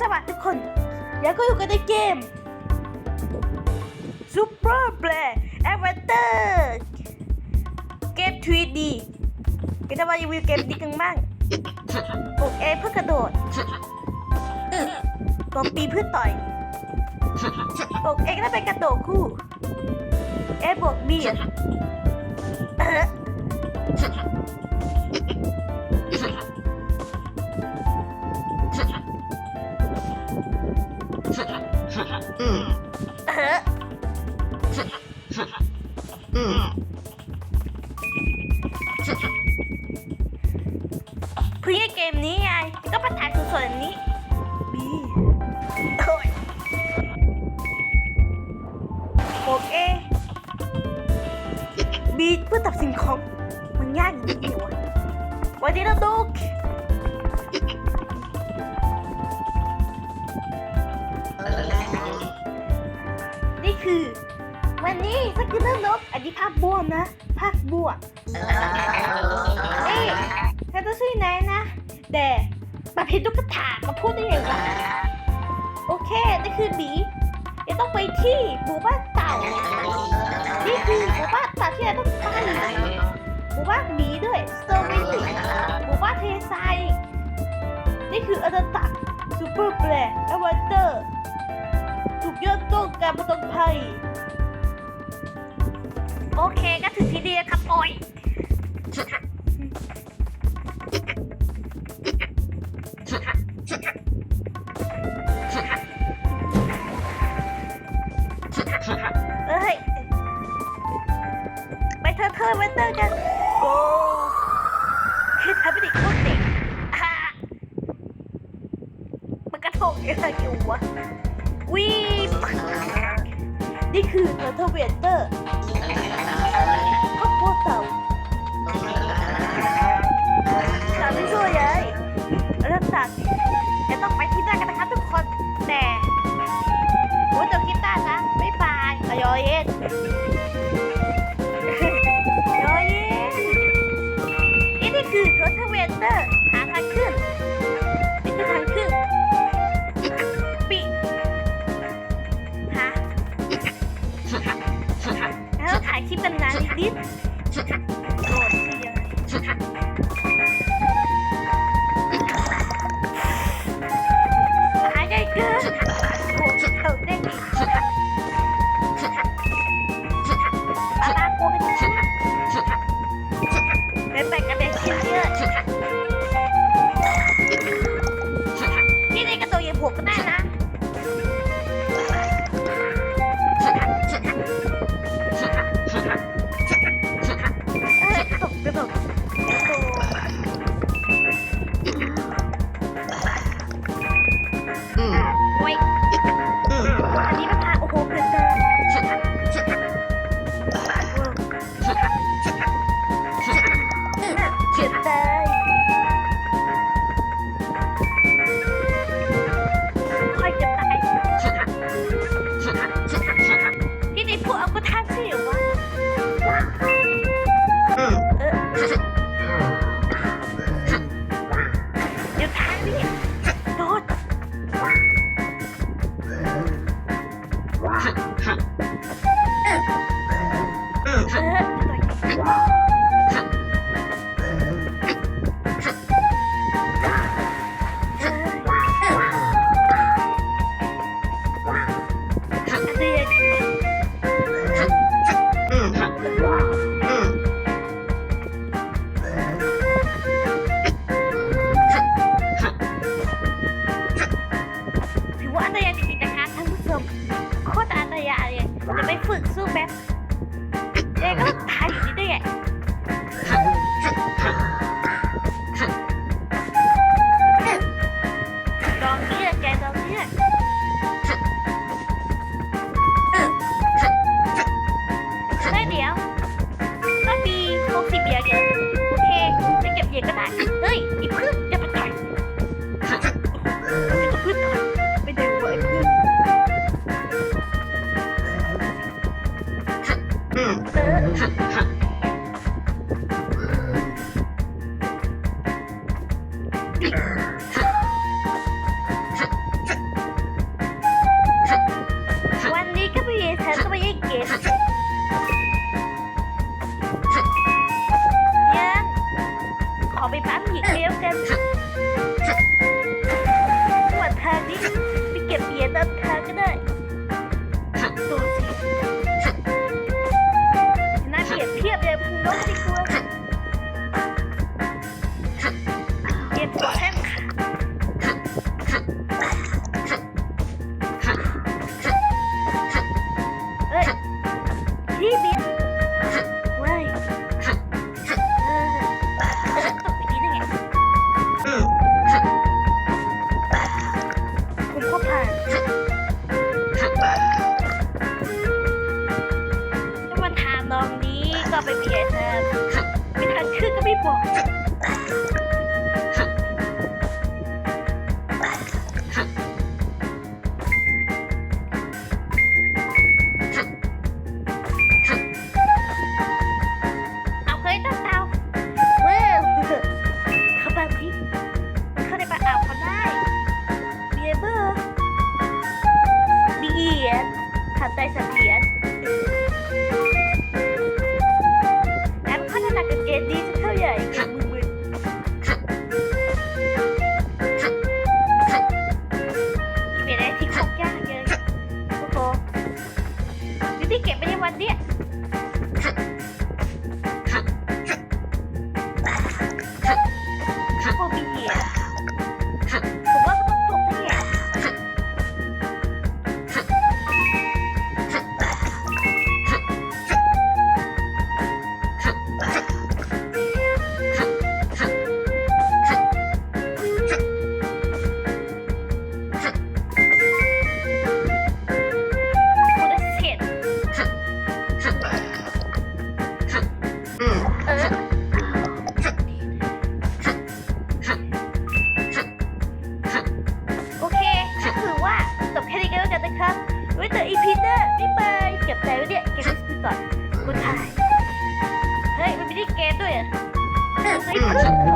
สวัสดีทุกคนแล้วก็อยู่กันในเกม Super Play Avatar เกม 3D ก็จะมารีวิวเกมนี้กันบ้างปลูกด A เพื่อกระโดดกด B เพื่อต่อยกด A ก็ได้เป็นกระโดดคู่ A บวก B เพื่อเกมนี้ไงก็ประทานส่วนนี้บีโอ้ยโอเคบีเพื่อตัดสิ่งของมันยากอย่างนี้วะวันนี้เราดูนี่คือ วันนี้สกิลเลอร์นกอันนี้ภาพบวมนะภาพบวกเอ๊ะฉันจะชื่อนายนะ แต่ประเภทตุ๊กตามาพูดได้ยังไงโอเคนี่คือบีจะต้องไปที่หมู่บ้านเต่า นี่คือหมู่บ้านเต่าที่เราต้องไปหมู่บ้านหมีด้วยสตรอเบอรี่หมู่บ้านเทไซนี่คืออันตักซูเปอร์แปลอเวเตอร์ถูกยอดต้องการประตนภัยโอเคก็ถึงที่ดีแล้วครับโอ้ย เอ็กระทงอยู่วะวีนี่คือเธอเธอเวนเตอร์ครอบครัวเต่า Chicago. จะไปฝึกสู้แบ็ ハハハ。 ไม่บอกเอาเคยต้อเตาเว้ยเขาไปพริกเข้าในปลาอ่าวก็ได้เบีร์เบียร์ทำได้ Yeah.